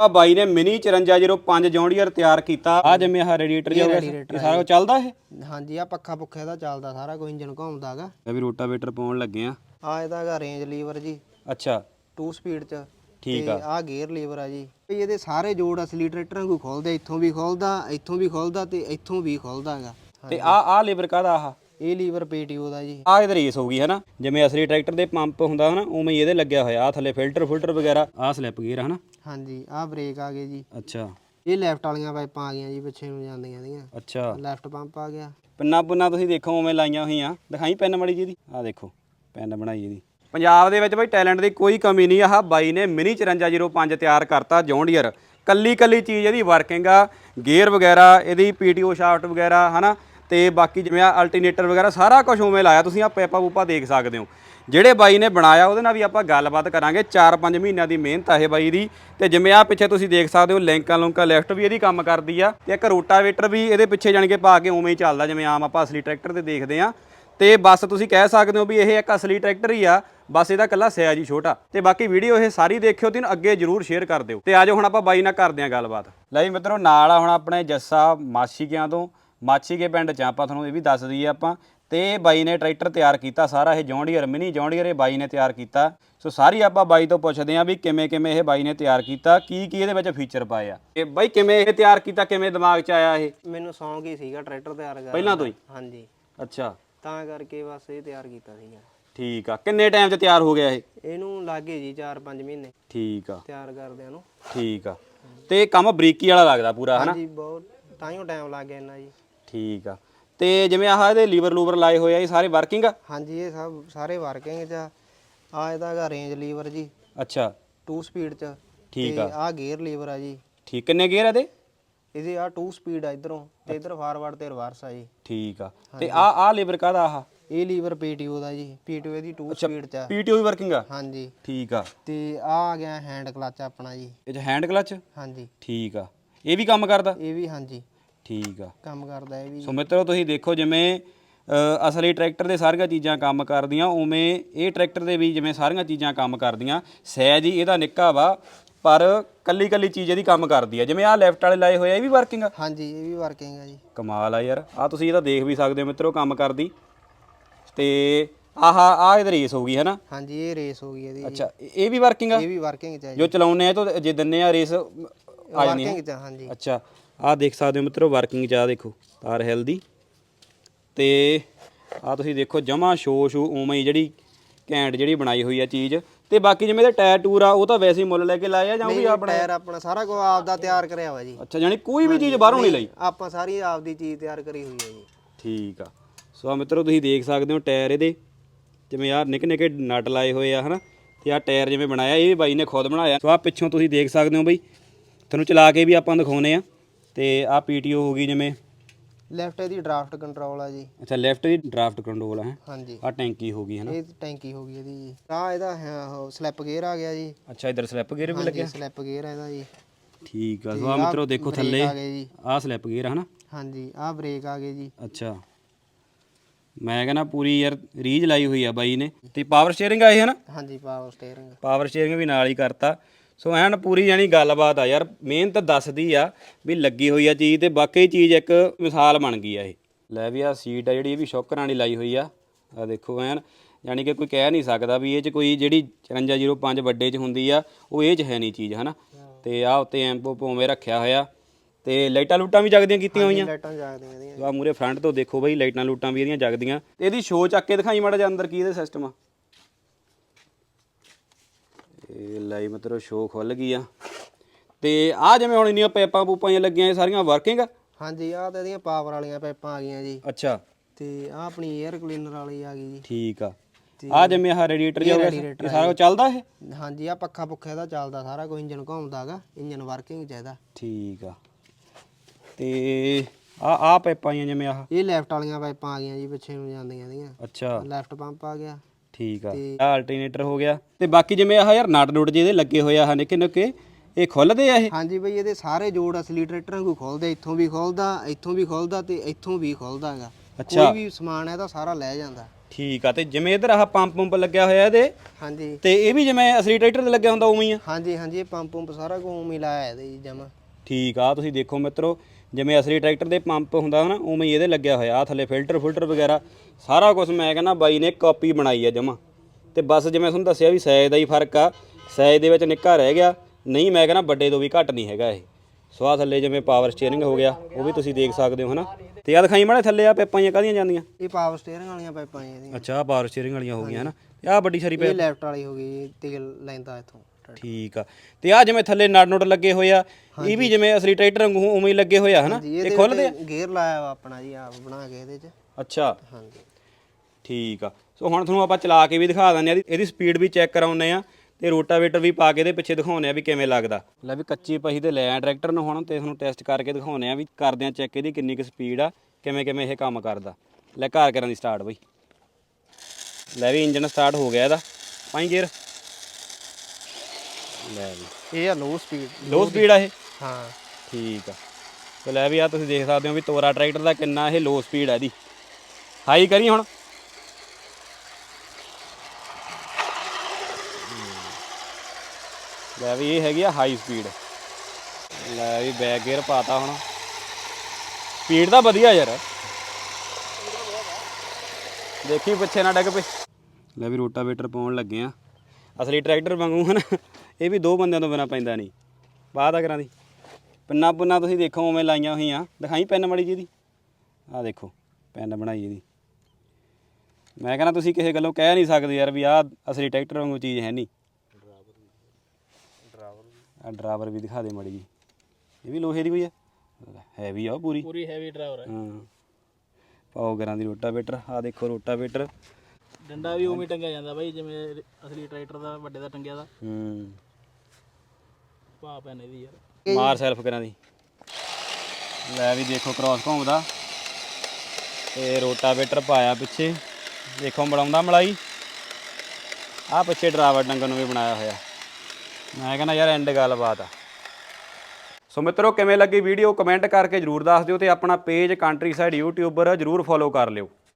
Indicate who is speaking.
Speaker 1: ਆ ਬਾਈ ਨੇ mini 5405 John Deere ਤਿਆਰ ਕੀਤਾ ਆ ਜਿਵੇਂ ਆਹ ਰੇਡੀਏਟਰ ਜਿਹਾ ਇਹ ਸਾਰਾ ਕੁਝ ਚੱਲਦਾ ਇਹ?
Speaker 2: ਹਾਂਜੀ ਆ ਪੱਖਾ ਪੁੱਖੇ ਦਾ ਚੱਲਦਾ ਸਾਰਾ ਕੋਈ ਇੰਜਨ ਘੁੰਮਦਾਗਾ
Speaker 1: ਇਹ ਵੀ ਰੋਟਾਵੇਟਰ ਪਾਉਣ ਲੱਗੇ ਆ।
Speaker 2: ਆ ਇਹਦਾ ਹੈਗਾ ਰੇਂਜ ਲੀਵਰ ਜੀ।
Speaker 1: ਅੱਛਾ।
Speaker 2: 2 ਸਪੀਡ ਚ।
Speaker 1: ਠੀਕ
Speaker 2: ਤੇ ਆ। ਗੇਅਰ ਲੀਵਰ ਆ ਜੀ। ਵੀ ਇਹਦੇ ਸਾਰੇ ਜੋੜ ਅਸਲੀ ਟਰੈਕਟਰਾਂ ਕੋਈ ਖੋਲਦੇ ਇੱਥੋਂ ਵੀ ਖੋਲਦਾ ਇੱਥੋਂ ਵੀ ਖੋਲਦਾ ਤੇ ਇੱਥੋਂ ਵੀ ਖੋਲਦਾ ਹੈਗਾ।
Speaker 1: ਤੇ ਆ ਆ ਲੀਵਰ ਕਾਹਦਾ ਆਹ?
Speaker 2: ਇਹ ਲੀਵਰ ਪੀਟੀਓ ਦਾ ਜੀ।
Speaker 1: ਆ ਇਹਦੇ ਰੇਸ ਹੋ ਗਈ ਹਨਾ? ਜਿਵੇਂ ਅਸਲੀ ਟਰੈਕਟਰ ਦੇ ਪੰਪ ਹੁੰਦਾ ਹਨਾ ਉਵੇਂ ਹੀ ਇਹਦੇ ਲੱਗਿਆ ਹੋਇਆ। ਆ ਥੱਲੇ ਫਿਲਟਰ ਫਿਲਟਰ ਵਗੈਰਾ ਆ ਸਲਿੱਪ ਗੇਅਰ ਹਨਾ?
Speaker 2: ਹਾਂਜੀ ਆ ਬ੍ਰੇਕ ਆ ਗਏ ਜੀ।
Speaker 1: ਅੱਛਾ।
Speaker 2: ਇਹ ਲੈਫਟ ਵਾਲੀਆਂ ਪਾਈਪਾਂ ਆ ਗਈਆਂ ਜੀ ਪਿੱਛੇ ਨੂੰ ਜਾਂਦੀਆਂ ਦੀਆਂ।
Speaker 1: ਅੱਛਾ।
Speaker 2: ਲੈਫਟ ਪੰਪ ਆ ਗਿਆ।
Speaker 1: ਪਿੰਨਾ ਪੁੰਨਾ ਤੁਸੀਂ ਦੇਖੋ ਉਵੇਂ ਲਾਈਆਂ ਹੋਈਆਂ। ਦਿਖਾਈ ਪੈਨ ਮੜੀ ਜੀ ਦੀ ਆ ਦੇਖੋ ਪੈਨ ਬਣਾਈ ਇਹਦੀ। ਪੰਜਾਬ ਦੇ ਵਿੱਚ ਬਈ ਟੈਲੈਂਟ ਦੀ ਕੋਈ ਕਮੀ ਨਹੀਂ। ਆਹ ਬਾਈ ਨੇ ਮਿਨੀ 5405 ਤਿਆਰ ਕਰਤਾ ਜੌਂਡੀਅਰ ਕੱਲੀ ਕੱਲੀ ਚੀਜ਼ ਇਹਦੀ ਵਰਕਿੰਗ ਆ। ਗੇਅਰ ਵਗੈਰਾ ਇਹਦੀ ਪੀਟੀਓ ਸ਼ਾਫਟ ਵਗੈਰਾ ਹਨਾ? ਤੇ ਬਾਕੀ ਜਿਵੇਂ ਆ ਅਲਟਰਨੇਟਰ ਵਗੈਰਾ, ਸਾਰਾ ਕੁਝ ਉਵੇਂ ਲਾਇਆ। ਤੁਸੀਂ ਆ ਪੈਪਾ ਪੂਪਾ ਦੇਖ ਸਕਦੇ ਹੋ। ਜਿਹੜੇ ਬਾਈ ਨੇ ਬਣਾਇਆ, ਉਹਦੇ ਨਾਲ ਵੀ ਆਪਾਂ ਗੱਲਬਾਤ ਕਰਾਂਗੇ। 4-5 ਮਹੀਨਿਆਂ ਦੀ ਮਿਹਨਤ ਆ ਇਹ ਬਾਈ ਦੀ। ਤੇ ਜਿਵੇਂ ਆ ਪਿੱਛੇ ਤੁਸੀਂ ਦੇਖ ਸਕਦੇ ਹੋ, ਲਿੰਕਾਂ ਲੁੰਕਾਂ ਲੈਫਟ ਵੀ ਇਹਦੀ ਕੰਮ ਕਰਦੀ ਆ। ਤੇ ਇੱਕ ਰੋਟਾਵੇਟਰ ਵੀ ਇਹਦੇ ਪਿੱਛੇ ਜਾਣ ਕੇ ਪਾ ਕੇ ਉਵੇਂ ਹੀ ਚੱਲਦਾ, ਜਿਵੇਂ ਆਮ ਆਪਾਂ ਅਸਲੀ ਟਰੈਕਟਰ ਤੇ ਦੇਖਦੇ ਆ। ਤੇ ਬਸ ਤੁਸੀਂ ਕਹਿ ਸਕਦੇ ਹੋ ਵੀ ਇਹ ਇੱਕ ਅਸਲੀ ਟਰੈਕਟਰ ਹੀ ਆ। ਬਸ ਇਹਦਾ ਕੱਲਾ ਸਿਆ ਜੀ ਛੋਟਾ। ਤੇ ਬਾਕੀ ਵੀਡੀਓ ਇਹ ਸਾਰੀ ਦੇਖਿਓ ਤੇ ਅੱਗੇ ਜਰੂਰ ਸ਼ੇਅਰ ਕਰ ਦਿਓ। ਤੇ ਆਜੋ ਹੁਣ ਆਪਾਂ ਬਾਈ ਨਾਲ ਕਰਦੇ ਆ ਗੱਲਬਾਤ। ਲੈ ਜੀ ਮਿੱਤਰੋ, ਨਾਲ ਆ ਹੁਣ ਆਪਣੇ ਜੱਸਾ ਮਾਸੀਕਿਆਂ ਤੋਂ। ਮਾਛੀਕੇ ਪਿੰਡ ਚ ਆਪਾਂ ਤੁਹਾਨੂੰ ਇਹ ਵੀ ਦੱਸ ਦਈਏ ਆਪਾਂ। ਤੇ ਇਹ ਬਾਈ ਨੇ ਟਰੈਕਟਰ ਤਿਆਰ ਕੀਤਾ ਸਾਰਾ ਇਹ ਜੌਂਡੀਅਰ ਮਿਨੀ ਜੌਂਡੀਅਰ ਇਹ ਬਾਈ ਨੇ ਤਿਆਰ ਕੀਤਾ। ਸੋ ਸਾਰੀ ਆਪਾਂ ਬਾਈ ਤੋਂ ਪੁੱਛਦੇ ਆ ਵੀ ਕਿਵੇਂ ਕਿਵੇਂ ਇਹ ਬਾਈ ਨੇ ਤਿਆਰ ਕੀਤਾ ਕੀ ਕੀ ਇਹਦੇ ਵਿੱਚ ਫੀਚਰ ਪਾਏ ਆ। ਇਹ ਬਾਈ ਕਿਵੇਂ ਇਹ ਤਿਆਰ ਕੀਤਾ ਕਿਵੇਂ ਦਿਮਾਗ 'ਚ ਆਇਆ ਇਹ?
Speaker 2: ਮੈਨੂੰ ਸ਼ੌਂਕ ਹੀ ਸੀਗਾ ਟਰੈਕਟਰ ਤਿਆਰ ਕਰਨ
Speaker 1: ਪਹਿਲਾਂ ਤੋਂ ਹੀ।
Speaker 2: ਹਾਂਜੀ।
Speaker 1: ਅੱਛਾ।
Speaker 2: ਤਾਂ ਕਰਕੇ ਬਸ ਇਹ ਤਿਆਰ ਕੀਤਾ ਸੀਗਾ।
Speaker 1: ਠੀਕ ਆ। ਕਿੰਨੇ ਟਾਈਮ 'ਚ ਤਿਆਰ ਹੋ ਗਿਆ ਇਹ?
Speaker 2: ਇਹਨੂੰ ਲੱਗੇ ਜੀ 4-5 ਮਹੀਨੇ।
Speaker 1: ਠੀਕ ਆ।
Speaker 2: ਤਿਆਰ ਕਰਦਿਆਂ ਨੂੰ
Speaker 1: ਠੀਕ ਆ। ਤੇ ਇਹ ਕੰਮ ਬਰੀਕੀ ਵਾਲਾ ਲੱਗਦਾ ਪੂਰਾ ਹਨਾ?
Speaker 2: ਹਾਂਜੀ ਬਹੁਤ। ਤਾਈਓ ਟਾਈਮ ਲੱਗ ਗਿਆ ਇੰਨਾ ਜੀ।
Speaker 1: ਠੀਕ ਆ। ਤੇ ਜਿਵੇਂ ਆਹ ਇਹਦੇ ਲੀਵਰ ਲੂਵਰ ਲਾਏ ਹੋਏ ਆ ਇਹ ਸਾਰੇ ਵਰਕਿੰਗ ਆ?
Speaker 2: ਹਾਂਜੀ ਇਹ ਸਭ ਸਾਰੇ ਵਰਕਿੰਗ ਚ ਆ। ਆਹ ਇਹਦਾ ਹੈਗਾ ਰੇਂਜ ਲੀਵਰ ਜੀ।
Speaker 1: ਅੱਛਾ।
Speaker 2: 2 ਸਪੀਡ ਚ।
Speaker 1: ਠੀਕ ਆ।
Speaker 2: ਆਹ ਗੇਅਰ ਲੀਵਰ ਆ ਜੀ।
Speaker 1: ਠੀਕ ਕਿੰਨੇ ਗੇਅਰ ਇਹਦੇ?
Speaker 2: ਇਹਦੇ ਆ 2 ਸਪੀਡ ਆ ਇਧਰੋਂ ਤੇ ਇਧਰ ਫਾਰਵਰਡ ਤੇ ਰਿਵਰਸ ਆ ਜੀ।
Speaker 1: ਠੀਕ ਆ। ਤੇ ਆ ਆ ਲੀਵਰ ਕਾਹਦਾ ਆਹ?
Speaker 2: ਇਹ ਲੀਵਰ ਪੀਟੀਓ ਦਾ ਜੀ। ਪੀਟੀਓ ਇਹਦੀ 2 ਸਪੀਡ ਚ ਆ।
Speaker 1: ਪੀਟੀਓ ਵੀ ਵਰਕਿੰਗ ਆ?
Speaker 2: ਹਾਂਜੀ।
Speaker 1: ਠੀਕ ਆ।
Speaker 2: ਤੇ ਆ ਆ ਗਿਆ ਹੈਂਡ ਕਲਚ ਆਪਣਾ ਜੀ।
Speaker 1: ਇਹ ਚ ਹੈਂਡ ਕਲਚ
Speaker 2: ਹਾਂਜੀ।
Speaker 1: ਠੀਕ ਆ। ਇਹ ਵੀ ਕੰਮ ਕਰਦਾ?
Speaker 2: ਇਹ ਵੀ ਹਾਂਜੀ।
Speaker 1: ਠੀਕ ਆ।
Speaker 2: ਕੰਮ ਕਰਦਾ ਇਹ ਵੀ।
Speaker 1: ਸੋ ਮਿੱਤਰੋ ਤੁਸੀਂ ਦੇਖੋ ਜਿਵੇਂ ਅ, ਅਸਲੀ ਟਰੈਕਟਰ ਦੇ ਸਾਰੀਆਂ ਚੀਜ਼ਾਂ ਕੰਮ ਕਰਦੀਆਂ ਉਵੇਂ ਇਹ ਟਰੈਕਟਰ ਦੇ ਵੀ ਜਿਵੇਂ ਸਾਰੀਆਂ ਚੀਜ਼ਾਂ ਕੰਮ ਕਰਦੀਆਂ। ਸਹਿਜ ਹੀ ਇਹਦਾ ਨਿੱਕਾ ਵਾ ਪਰ ਕੱਲੀ ਕੱਲੀ ਚੀਜ਼ ਇਹਦੀ ਕੰਮ ਕਰਦੀ ਆ। ਜਿਵੇਂ ਆਹ ਲੈਫਟ ਵਾਲੇ ਲਾਏ ਹੋਏ ਆ ਇਹ ਵੀ ਵਰਕਿੰਗ ਆ?
Speaker 2: ਹਾਂਜੀ ਇਹ ਵੀ ਵਰਕਿੰਗ ਆ ਜੀ।
Speaker 1: ਕਮਾਲ ਆ ਯਾਰ। ਆ ਤੁਸੀਂ ਇਹਦਾ ਦੇਖ ਵੀ ਸਕਦੇ ਹੋ ਮਿੱਤਰੋ ਕੰਮ ਕਰਦੀ। ਤੇ ਆਹ ਆ ਇਹਦੀ ਰੇਸ ਹੋ ਗਈ ਹੈ ਨਾ
Speaker 2: ਹਾਂਜੀ ਇਹ ਰੇਸ ਹੋ ਗਈ ਇਹਦੀ।
Speaker 1: ਅੱਛਾ ਇਹ- ਇਹ ਵੀ ਵਰਕਿੰਗ ਆ?
Speaker 2: ਇਹ ਵੀ ਵਰਕਿੰਗ ਚ ਆ ਜੀ।
Speaker 1: ਜੋ ਚਲਾਉਨੇ ਆ ਤਾਂ ਜੇ ਦਿੰਨੇ ਆ ਰੇਸ ਆ ਜਾਂਦੀ ਹੈ।
Speaker 2: ਵਰਕਿੰਗ ਚ ਹਾਂਜੀ।
Speaker 1: ਅੱਛਾ ਆਹ ਦੇਖ ਸਕਦੇ ਹੋ ਮਿੱਤਰੋ ਵਰਕਿੰਗ ਆ ਦੇਖੋ ਤਾਰ ਹੈਲਦੀ ਤੇ ਆ ਤੁਸੀਂ ਦੇਖੋ ਜਮਾ ਸ਼ੋ ਸ਼ੂ ਉਵੇਂ ਹੀ ਜਿਹੜੀ ਘੈਂਟ ਜਿਹੜੀ ਬਣਾਈ ਹੋਈ ਆ ਚੀਜ਼। ਤੇ ਬਾਕੀ ਜਿਵੇਂ ਇਹਦੇ ਟਾਇਰ ਟੂਰ ਆ ਉਹ ਤਾਂ ਵੈਸੇ ਹੀ ਮੁੱਲ ਲੈ ਕੇ ਲਾਏ ਆ ਜਾਂ ਉਹ ਵੀ ਆਪਣਾ
Speaker 2: ਟਾਇਰ ਆਪਣਾ ਸਾਰਾ ਕੁਝ ਆਪਦਾ ਤਿਆਰ ਕਰਿਆ ਹੋਇਆ ਜੀ।
Speaker 1: ਅੱਛਾ ਯਾਨੀ ਕੋਈ ਵੀ ਚੀਜ਼ ਬਾਹਰੋਂ ਨਹੀਂ ਲਈ?
Speaker 2: ਆਪਾਂ ਸਾਰੀ ਆਪਦੀ ਚੀਜ਼ ਤਿਆਰ ਕਰੀ ਹੋਈ ਹੈ ਜੀ।
Speaker 1: ਠੀਕ ਆ। ਸੋ ਆ ਮਿੱਤਰੋ ਤੁਸੀਂ ਦੇਖ ਸਕਦੇ ਹੋ ਟਾਇਰ ਇਹਦੇ। ਜਿਵੇਂ ਯਾਰ ਨਿੱਕੇ ਨਿੱਕੇ ਨਟ ਲਾਏ ਹੋਏ ਆ ਹਨਾ? ਤੇ ਆ ਟਾਇਰ ਜਿਵੇਂ ਬਣਾਇਆ ਇਹ ਵੀ ਬਾਈ ਨੇ ਖੁਦ ਬਣਾਇਆ। ਸੋ ਆ ਪਿੱਛੋਂ ਤੁਸੀਂ ਦੇਖ ਸਕਦੇ ਹੋ ਬਈ ਤੁਹਾਨੂੰ ਚਲਾ ਕੇ ਵੀ ਆਪਾਂ ਦਿਖਾਉਨੇ ਆ। ਤੇ ਆ ਪੀਟੀਓ ਹੋ ਗਈ ਜਿਵੇਂ?
Speaker 2: ਲੈਫਟ ਇਹਦੀ ਡਰਾਫਟ ਕੰਟਰੋਲ ਆ ਜੀ।
Speaker 1: ਅੱਛਾ ਲੈਫਟ ਦੀ ਡਰਾਫਟ ਕੰਟਰੋਲ ਹੈ?
Speaker 2: ਹਾਂਜੀ।
Speaker 1: ਆ ਟੈਂਕੀ ਹੋ ਗਈ ਹੈ ਨਾ
Speaker 2: ਇਹ ਟੈਂਕੀ ਹੋ ਗਈ ਇਹਦੀ। ਜੀ ਆ ਇਹਦਾ ਸਲਿੱਪ ਗੇਅਰ ਆ ਗਿਆ ਜੀ।
Speaker 1: ਅੱਛਾ ਇਧਰ ਸਲਿੱਪ ਗੇਅਰ ਵੀ ਲੱਗਿਆ?
Speaker 2: ਸਲਿੱਪ ਗੇਅਰ ਆ ਇਹਦਾ ਜੀ।
Speaker 1: ਠੀਕ ਆ ਸੋ ਆ ਮਿੱਤਰੋ ਦੇਖੋ ਥੱਲੇ
Speaker 2: ਆ
Speaker 1: ਸਲਿੱਪ ਗੇਅਰ ਹੈ ਨਾ
Speaker 2: ਹਾਂਜੀ ਆ ਬ੍ਰੇਕ ਆ ਗਏ ਜੀ।
Speaker 1: ਅੱਛਾ। ਮੈਂ ਕਹਿੰਦਾ ਪੂਰੀ ਯਾਰ ਰੀਜ ਲਾਈ ਹੋਈ ਆ ਬਾਈ ਨੇ। ਤੇ ਪਾਵਰ ਸਟੀਅਰਿੰਗ ਆ ਇਹ ਹੈ ਨਾ
Speaker 2: ਹਾਂਜੀ ਪਾਵਰ ਸਟੀਅਰਿੰਗ
Speaker 1: ਪਾਵਰ ਸਟੀਅਰਿੰਗ ਵੀ ਨਾਲ ਹੀ ਕਰਤਾ। ਸੋ ਐਨ ਪੂਰੀ ਜਾਨੀ ਗੱਲਬਾਤ ਆ ਯਾਰ ਮਿਹਨਤ ਦੱਸਦੀ ਆ ਵੀ ਲੱਗੀ ਹੋਈ ਆ ਚੀਜ਼ ਤੇ ਵਾਕਈ ਚੀਜ਼ ਇੱਕ ਮਿਸਾਲ ਬਣ ਗਈ ਆ ਇਹ। ਲੈ ਵੀ ਆ ਸੀਟ ਆ ਜਿਹੜੀ ਇਹ ਵੀ ਸ਼ੌਕਰਾਂ ਦੀ ਲਾਈ ਹੋਈ ਆ। ਆ ਦੇਖੋ ਐਨ ਯਾਨੀ ਕਿ ਕੋਈ ਕਹਿ ਨਹੀਂ ਸਕਦਾ ਵੀ ਇਹ ਚ ਕੋਈ ਜਿਹੜੀ 5405 ਵੱਡੇ ਚ ਹੁੰਦੀ ਆ ਉਹ ਇਹ ਚ ਹੈ ਨਹੀਂ ਚੀਜ਼ ਹਨਾ? ਤੇ ਆ ਉੱਤੇ ਐਂਪੋ ਭੋਵੇਂ ਰੱਖਿਆ ਹੋਇਆ। ਤੇ ਲਾਈਟਾਂ ਲੂਟਾਂ ਵੀ ਜਗਦੀਆਂ ਕੀਤੀਆਂ ਹੋਈਆਂ।
Speaker 2: ਲਾਈਟਾਂ ਜਾਗਦੀਆਂ ਇਹਦੀਆਂ।
Speaker 1: ਆ ਮੂਰੇ ਫਰੰਟ ਤੋਂ ਦੇਖੋ ਬਈ ਲਾਈਟਾਂ ਲੂਟਾਂ ਵੀ ਇਹਦੀਆਂ ਜਗਦੀਆਂ। ਇਹਦੀ ਸ਼ੋ ਚੱਕ ਕੇ ਦਿਖਾਈ ਮਾੜਾ ਜਿਹਾ ਅੰਦਰ ਕੀ ਇਹਦੇ ਸਿਸਟਮ ਆ? ਇਹ ਲਈ ਮਤਲਬ ਸ਼ੋ ਖੁੱਲ ਗਈ ਆ। ਤੇ ਆ ਜਿਵੇਂ ਹੁਣ ਇੰਨੀਆਂ ਪੈਪਾਂ ਪੂਪਾਂ ਜਿਹੀਆਂ ਲੱਗੀਆਂ ਇਹ ਸਾਰੀਆਂ ਵਰਕਿੰਗ
Speaker 2: ਹਾਂਜੀ ਆ ਤਾਂ ਇਹਦੀਆਂ ਪਾਵਰ ਵਾਲੀਆਂ ਪਾਈਪਾਂ ਆ ਗਈਆਂ ਜੀ।
Speaker 1: ਅੱਛਾ।
Speaker 2: ਤੇ ਆ ਆਪਣੀ 에ਅਰ ਕਲੀਨਰ ਵਾਲੀ ਆ ਗਈ ਜੀ।
Speaker 1: ਠੀਕ ਆ। ਆ ਜਿਵੇਂ ਆਹ ਰੇਡੀਏਟਰ ਜਿਹਾ ਇਹ ਸਾਰਾ ਕੁਝ ਚੱਲਦਾ ਇਹ?
Speaker 2: ਹਾਂਜੀ ਆ ਪੱਖਾ ਪੁੱਖੇ ਦਾ ਚੱਲਦਾ ਸਾਰਾ ਕੋਈ ਇੰਜਨ ਘੁੰਮਦਾਗਾ ਇੰਜਨ ਵਰਕਿੰਗ ਚ ਇਹਦਾ।
Speaker 1: ਠੀਕ ਆ। ਤੇ ਆ ਆ ਪੈਪਾਂ ਜਿਹੀਆਂ ਜਿਵੇਂ ਆਹ?
Speaker 2: ਇਹ ਲੈਫਟ ਵਾਲੀਆਂ ਪਾਈਪਾਂ ਆ ਗਈਆਂ ਜੀ ਪਿੱਛੇ ਨੂੰ ਜਾਂਦੀਆਂ ਦੀਆਂ
Speaker 1: ਅੱਛਾ।
Speaker 2: ਲੈਫਟ ਪੰਪ ਆ ਗਿਆ।
Speaker 1: ਠੀਕ ਆ। ਆ ਅਲਟਰਨੇਟਰ ਹੋ ਗਿਆ। ਤੇ ਬਾਕੀ ਜਿਵੇਂ ਆਹ ਯਾਰ ਨਟ ਨੁਟ ਜਿਹਦੇ ਲੱਗੇ ਹੋਏ ਆ ਆਹ ਨਿੱਕੇ ਨਿੱਕੇ ਇਹ ਖੁੱਲਦੇ ਆ ਇਹ?
Speaker 2: ਹਾਂਜੀ ਬਈ ਇਹਦੇ ਸਾਰੇ ਜੋੜ ਅਸਲੀ ਟਰੈਕਟਰਾਂ ਕੋਈ ਖੋਲਦੇ ਇੱਥੋਂ ਵੀ ਖੋਲਦਾ ਇੱਥੋਂ ਵੀ ਖੋਲਦਾ ਤੇ ਇੱਥੋਂ ਵੀ ਖੋਲਦਾ ਹੈਗਾ
Speaker 1: ਅੱਛਾ।
Speaker 2: ਕੋਈ ਵੀ ਸਮਾਨ ਹੈ ਤਾਂ ਸਾਰਾ ਲੈ ਜਾਂਦਾ।
Speaker 1: ਠੀਕ ਆ ਤੇ ਜਿਵੇਂ ਇਧਰ ਆਹ ਪੰਪ ਪੰਪ ਲੱਗਿਆ ਹੋਇਆ ਇਹਦੇ
Speaker 2: ਹਾਂਜੀ।
Speaker 1: ਤੇ ਇਹ ਵੀ ਜਿਵੇਂ ਅਸਲੀ ਟਰੈਕਟਰ ਤੇ ਲੱਗਿਆ ਹੁੰਦਾ ਉਵੇਂ ਹੀ ਆ?
Speaker 2: ਹਾਂਜੀ ਹਾਂਜੀ ਇਹ ਪੰਪ ਪੰਪ ਸਾਰਾ ਕੁਝ ਉਵੇਂ ਹੀ ਲਾਇਆ ਇਹਦੇ ਜੀ ਜਮਾ।
Speaker 1: ਠੀਕ ਆ ਤੁਸੀਂ ਦੇਖੋ ਮਿੱਤਰੋ ਜਿਵੇਂ ਅਸਲੀ ਟਰੈਕਟਰ ਦੇ ਪੰਪ ਹੁੰਦਾ ਨਾ ਉਵੇਂ ਹੀ ਇਹਦੇ ਲੱਗਿਆ ਹੋਇਆ ਆ ਥੱਲੇ ਫਿਲਟਰ ਫਿਲਟਰ ਵਗੈਰਾ ਸਾਰਾ ਕੁਝ ਮੈਂ ਕਹਿੰਦਾ ਬਾਈ ਨੇ ਕਾਪੀ ਬਣਾਈ ਆ ਜਮਾ। ਤੇ ਬਸ ਜਿਵੇਂ ਤੁਹਾਨੂੰ ਦੱਸਿਆ ਵੀ ਸਾਈਜ਼ ਦਾ ਹੀ ਫ਼ਰਕ ਆ ਸਾਈਜ਼ ਦੇ ਵਿੱਚ ਨਿੱਕਾ ਰਹਿ ਗਿਆ ਨਹੀਂ ਮੈਂ ਕਹਿੰਦਾ ਵੱਡੇ ਤੋਂ ਵੀ ਘੱਟ ਨਹੀਂ ਹੈਗਾ ਇਹ। ਸੋ ਆਹ ਥੱਲੇ ਜਿਵੇਂ ਪਾਵਰ ਸਟੀਅਰਿੰਗ ਹੋ ਗਿਆ ਉਹ ਵੀ ਤੁਸੀਂ ਦੇਖ ਸਕਦੇ ਹੋ ਹਨਾ। ਤੇ ਆ ਦਿਖਾਈ ਮਾੜੇ ਥੱਲੇ ਆ ਪੈਪਾਂ ਜਿਹੀਆਂ ਕਾਹਦੀਆਂ ਜਾਂਦੀਆਂ?
Speaker 2: ਇਹ ਪਾਵਰ ਸਟੀਅਰਿੰਗ ਵਾਲੀਆਂ ਪਾਈਪਾਂ ਜੀ ਇਹਦੀਆਂ।
Speaker 1: ਅੱਛਾ ਆ ਪਾਵਰ ਸਟੀਅਰਿੰਗ ਵਾਲੀਆਂ ਹੋ ਗਈਆਂ ਹਨਾ। ਆ ਵੱਡੀ ਸਾਰੀ
Speaker 2: ਇਹ
Speaker 1: ਪੈਪ
Speaker 2: ਲੈਫਟ ਵਾਲੀ ਹੋ ਗਈ ਜੀ ਤੇਲ ਲੈਂਦਾ ਇੱਥੋਂ।
Speaker 1: ਠੀਕ ਆ। ਤੇ ਆ ਜਿਵੇਂ ਥੱਲੇ ਨਟ ਨੁਟ ਲੱਗੇ ਹੋਏ ਆ ਇਹ ਵੀ ਜਿਵੇਂ ਅਸਲੀ ਟਰੈਕਟਰ ਵਾਂਗੂ ਉਵੇਂ ਹੀ ਲੱਗੇ ਹੋਏ ਆ ਹਨਾ? ਇਹ
Speaker 2: ਇਹਦੇ
Speaker 1: ਖੁੱਲਦੇ ਆ?
Speaker 2: ਉੱਤੇ ਗੇਅਰ ਲਾਇਆ ਵਾ ਆਪਣਾ ਜੀ ਆਪ ਬਣਾ ਕੇ ਇਹਦੇ 'ਚ।
Speaker 1: ਅੱਛਾ।
Speaker 2: ਹਾਂਜੀ।
Speaker 1: ਠੀਕ ਆ। ਸੋ ਹੁਣ ਤੁਹਾਨੂੰ ਆਪਾਂ ਚਲਾ ਕੇ ਵੀ ਦਿਖਾ ਦਿੰਦੇ ਆ ਇਹਦੀ- ਇਹਦੀ ਸਪੀਡ ਵੀ ਚੈੱਕ ਕਰਾਉਂਦੇ ਆ ਤੇ ਰੋਟਾਵੇਟਰ ਵੀ ਪਾ ਕੇ ਇਹਦੇ ਪਿੱਛੇ ਦਿਖਾਉਂਦੇ ਆ ਵੀ ਕਿਵੇਂ ਲੱਗਦਾ। ਲੈ ਵੀ ਕੱਚੀ ਪਹੀ ਤੇ ਲੈ ਆ ਟਰੈਕਟਰ ਨੂੰ ਹੁਣ ਤੇ ਤੁਹਾਨੂੰ ਟੈਸਟ ਕਰਕੇ ਦਿਖਾਉਂਦੇ ਆ ਵੀ ਕਰਦੇ ਆ ਚੈੱਕ ਇਹਦੀ ਕਿੰਨੀ ਕੁ ਸਪੀਡ ਆ ਕਿਵੇਂ ਕਿਵੇਂ ਇਹ ਕੰਮ ਕਰਦਾ। ਲੈ ਘਰ ਕਰਾਂ ਦੀ ਸਟਾਰਟ ਬਈ। ਲੈ ਵੀ ਇੰਜਨ ਸਟਾਰਟ ਹੋ ਗਿਆ ਇਹਦਾ। ਪਾਈ ਗੇਅਰ ਲੈ ਵੀ
Speaker 2: ਇਹ ਆ ਲੋ ਸਪੀਡ
Speaker 1: ਲੋ ਸਪੀਡ ਆ ਇਹ?
Speaker 2: ਹਾਂ।
Speaker 1: ਠੀਕ ਆ। ਤੇ ਲੈ ਵੀ ਆ ਤੁਸੀਂ ਦੇਖ ਸਕਦੇ ਹੋ ਵੀ ਤੋਰਾ ਟਰੈਕਟਰ ਦਾ ਕਿੰਨਾ ਇਹ ਲੋ ਸਪੀਡ ਆ ਇਹਦੀ। ਹਾਈ ਕਰੀ ਹੁਣ। ਲੈ ਵੀ ਇਹ ਹੈਗੀ ਆ ਹਾਈ ਸਪੀਡ ਲੈ ਵੀ ਬੈਕ ਗੇਅਰ ਪਾਤਾ ਹੁਣ। ਸਪੀਡ ਤਾਂ ਵਧੀਆ ਯਾਰ। ਦੇਖੀ ਪਿੱਛੇ ਨਾ ਡਿੱਗ ਪਈ। ਲੈ ਵੀ ਰੋਟਾਵੇਟਰ ਪਾਉਣ ਲੱਗੇ ਆ। ਅਸਲੀ ਟਰੈਕਟਰ ਵਾਂਗੂ ਹਨ? ਇਹ ਵੀ ਦੋ ਬੰਦਿਆਂ ਤੋਂ ਬਿਨਾ ਪੈਂਦਾ ਨਹੀਂ। ਬਾਅਦ ਆ ਕਰਾਂ ਦੀ। ਪਿੰਨਾ ਪੁੰਨਾ ਤੁਸੀਂ ਦੇਖੋ ਉਵੇਂ ਲਾਈਆਂ ਹੋਈਆਂ। ਦਿਖਾਈ ਪੈਨ ਮੜੀ ਜੀ ਦੀ ਆਹ ਦੇਖੋ ਪੈਨ ਬਣਾਈ ਇਹਦੀ। ਮੈਂ ਕਹਿੰਦਾ ਤੁਸੀਂ ਕਿਸੇ ਗੱਲੋਂ ਕਹਿ ਨਹੀਂ ਸਕਦੇ ਯਾਰ ਵੀ ਆਹ ਅਸਲੀ ਟਰੈਕਟਰ ਵਾਂਗੂ ਚੀਜ਼ ਹੈ ਨਹੀਂ। ਆ ਡਰਾਈਵਰ ਵੀ ਦਿਖਾ ਦੇ ਮੜੀ ਜੀ ਇਹ ਵੀ ਲੋਹੇ ਦੀ ਕੋਈ ਹੈ। ਹੈਵੀ ਆ ਉਹ ਪੂਰੀ।
Speaker 3: ਪੂਰੀ ਹੈਵੀ ਡਰਾਈਵਰ ਹੈ।
Speaker 1: ਹਾਂ। ਪਾਓ ਕਰਾਂ ਦੀ ਰੋਟਾਵੇਟਰ। ਆ ਦੇਖੋ ਰੋਟਾਵੇਟਰ।
Speaker 3: ਡੰਡਾ ਵੀ ਉਵੇਂ ਹੀ ਟੰਗਿਆ ਜਾਂਦਾ ਬਾਈ ਜਿਵੇਂ ਅਸਲੀ ਟਰੈਕਟਰ ਦਾ ਵੱਡੇ ਦਾ ਟੰਗਿਆ ਦਾ।
Speaker 1: ਹੂੰ।
Speaker 3: ਇਹਦੀ ਯਾਰ।
Speaker 1: ਮਾਰ ਸੈਲਫ ਕਰਾਂ ਦੀ। ਲੈ ਵੀ ਦੇਖੋ ਕ੍ਰਾਸ ਘੁੰਮਦਾ ਤੇ ਰੋਟਾਵੇਟਰ ਪਾਇਆ ਪਿੱਛੇ। ਦੇਖੋ ਮੜਾਉਂਦਾ ਮਲਾਈ। ਆ ਪਿੱਛੇ ਡਰਾਈਵਰ ਡੰਗਰ ਨੂੰ ਵੀ ਬਣਾਇਆ ਹੋਇਆ। ਮੈਂ ਕਹਿੰਦਾ ਯਾਰ ਐਂਡ ਗੱਲਬਾਤ ਆ। ਸੋ ਮਿੱਤਰੋ ਕਿਵੇਂ ਲੱਗੀ ਵੀਡੀਓ ਕਮੈਂਟ ਕਰਕੇ ਜਰੂਰ ਦੱਸ ਦਿਓ ਤੇ ਆਪਣਾ ਪੇਜ ਕੰਟਰੀ ਸਾਈਡ ਯੂਟਿਊਬਰ ਜਰੂਰ ਫੋਲੋ ਕਰ ਲਿਓ।